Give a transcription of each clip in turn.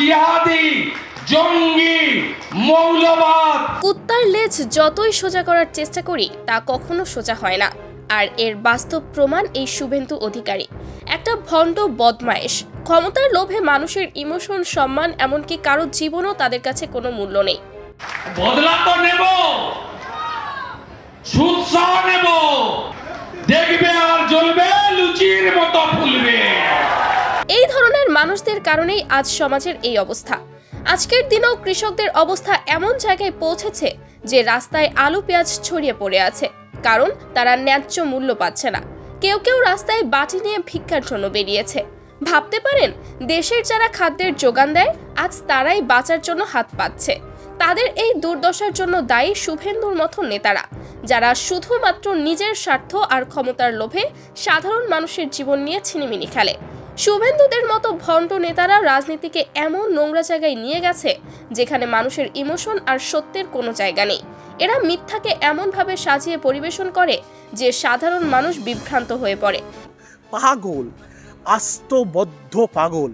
জিহাদি জঙ্গি মৌলবাদ। কুত্তার লেজ যতই সোজা করার চেষ্টা করি তা কখনো সোজা হয় না। আর এর বাস্তব প্রমাণ এই শুভেন্দু অধিকারী। একটা ভণ্ড বদমায়েশ। ক্ষমতার লোভে মানুষের ইমোশন সম্মান এমনকি কারও জীবনও তাদের কাছে কোনো মূল্য নেই। বদলা তো নেব সুৎসাহ নেব। মানুষদের কারণেই আজ সমাজের এই অবস্থা। আজকের দিনেও কৃষকদের অবস্থা এমন জায়গায় পৌঁছেছে যে রাস্তায় আলু, পেঁয়াজ ছড়িয়ে পড়ে আছে। কারণ তারা ন্যায্য মূল্য পাচ্ছে না। কেউ কেউ রাস্তায় বাটি নিয়ে ভিক্ষার জন্য বেরিয়েছে। ভাবতে পারেন, দেশের যারা খাদ্যের যোগান দেয়, আজ তারাই বাঁচার জন্য হাত পাচ্ছে তাদের এই দুর্দশার জন্য দায়ী শুভেন্দুর মতো নেতারা, যারা শুধুমাত্র নিজের স্বার্থ আর ক্ষমতার লোভে সাধারণ মানুষের জীবন নিয়ে ছিনিমিনি খেলে। শুভেন্দুদের মতো ভণ্ড নেতারা রাজনীতিকে এমন নোংরা জায়গায় নিয়ে গেছে, যেখানে মানুষের ইমোশন আর সত্যের কোনো জায়গা নেই। এরা মিথ্যাকে এমনভাবে সাজিয়ে পরিবেশন করে, যে সাধারণ মানুষ বিভ্রান্ত হয়ে পড়ে। পাগল আস্তবদ্ধ পাগল।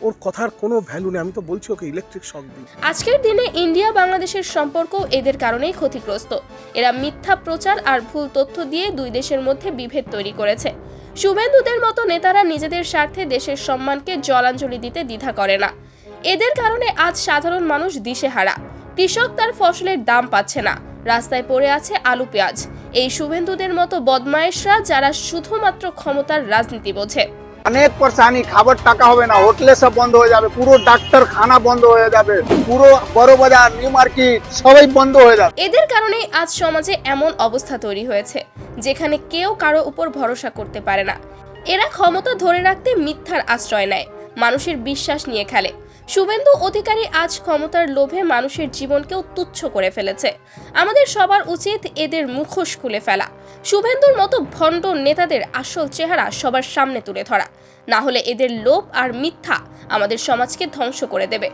ওর কথার কোনো ভ্যালু নেই। আমি তো বলছি ওকে ইলেকট্রিক শক দিই। আজকের দিনে ইন্ডিয়া বাংলাদেশের সম্পর্ক এদের কারণেই ক্ষতিগ্রস্ত। এরা মিথ্যা প্রচার আর ভুল তথ্য দিয়ে দুই দেশের মধ্যে বিভেদ তৈরি করেছে। শুভেন্দুদের মতো নেতারা নিজেদের স্বার্থে দেশের সম্মানকে জলাঞ্জলি দিতে দ্বিধা করে না। এদের কারণে আজ সাধারণ মানুষ দিশেহারা। কৃষক তার ফসলের দাম পাচ্ছে না। রাস্তায় পড়ে আছে আলু, পেঁয়াজ। এই শুভেন্দুদের মতো বদমায়েশরা যারা শুধুমাত্র ক্ষমতার রাজনীতি বোঝে। অনেক পরেশানি, খাবার টাকা হবে না, হোটেলে সব বন্ধ হয়ে যাবে, পুরো ডাক্তার খানা বন্ধ হয়ে যাবে, পুরো বড় বাজার, নিউ মার্কেট, সবাই বন্ধ হয়ে যাবে। এদের কারণেই আজ সমাজে এমন অবস্থা তৈরি হয়েছে, যেখানে কেউ কারও উপর ভরসা করতে পারে না। এরা ক্ষমতা ধরে রাখতে মিথ্যার আশ্রয় নেয়, মানুষের বিশ্বাস নিয়ে খেলে। শুভেন্দু অধিকারী আজ ক্ষমতার লোভে মানুষের জীবনকেও তুচ্ছ করে ফেলেছে। আমাদের সবার উচিত এদের মুখোশ খুলে ফেলা। শুভেন্দুর মতো ভণ্ড নেতাদের আসল চেহারা সবার সামনে তুলে ধরা। না হলে এদের লোভ আর মিথ্যা আমাদের সমাজকে ধ্বংস করে দেবে।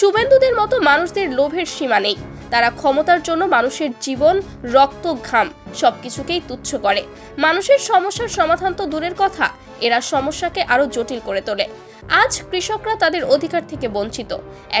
শুভেন্দুদের মতো মানুষদের লোভের সীমা নেই। তারা ক্ষমতার জন্য মানুষের জীবন, রক্ত, ঘাম সবকিছুকেই তুচ্ছ করে। মানুষের সমস্যার সমাধান তো দূরের কথা, এরা সমস্যাকে আরও জটিল করে তোলে। আজ কৃষকরা তাদের অধিকার থেকে বঞ্চিত।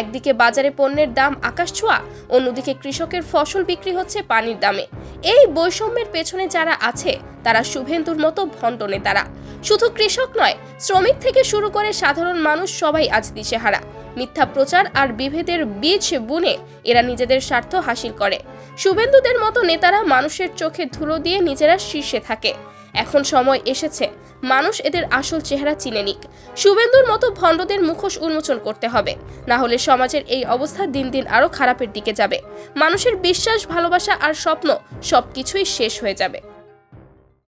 একদিকে বাজারে পণ্যের দাম আকাশ ছোঁয়া, অন্যদিকে কৃষকের ফসল বিক্রি হচ্ছে পানির দামে। এই বৈষম্যের পেছনে যারা আছে, তারা শুভেন্দুর মতো ভণ্ড নেতারা। শুধু কৃষক নয়, শ্রমিক থেকে শুরু করে সাধারণ মানুষ সবাই আজ দিশেহারা। মিথ্যা প্রচার আর বিভেদের বীজ বুনে এরা নিজেদের স্বার্থ হাসিল করে। শুভেন্দুদের মতো নেতারা মানুষের চোখে ধুলো দিয়ে নিজেরা শীর্ষে থাকে। এখন সময় এসেছে, মানুষ এদের আসল চেহারা চিনে নিক। শুভেন্দুর মতো ভণ্ডদের মুখোশ উন্মোচন করতে হবে। না হলে সমাজের এই অবস্থা দিন দিন আরও খারাপের দিকে যাবে। মানুষের বিশ্বাস, ভালোবাসা আর স্বপ্ন সবকিছুই শেষ হয়ে যাবে।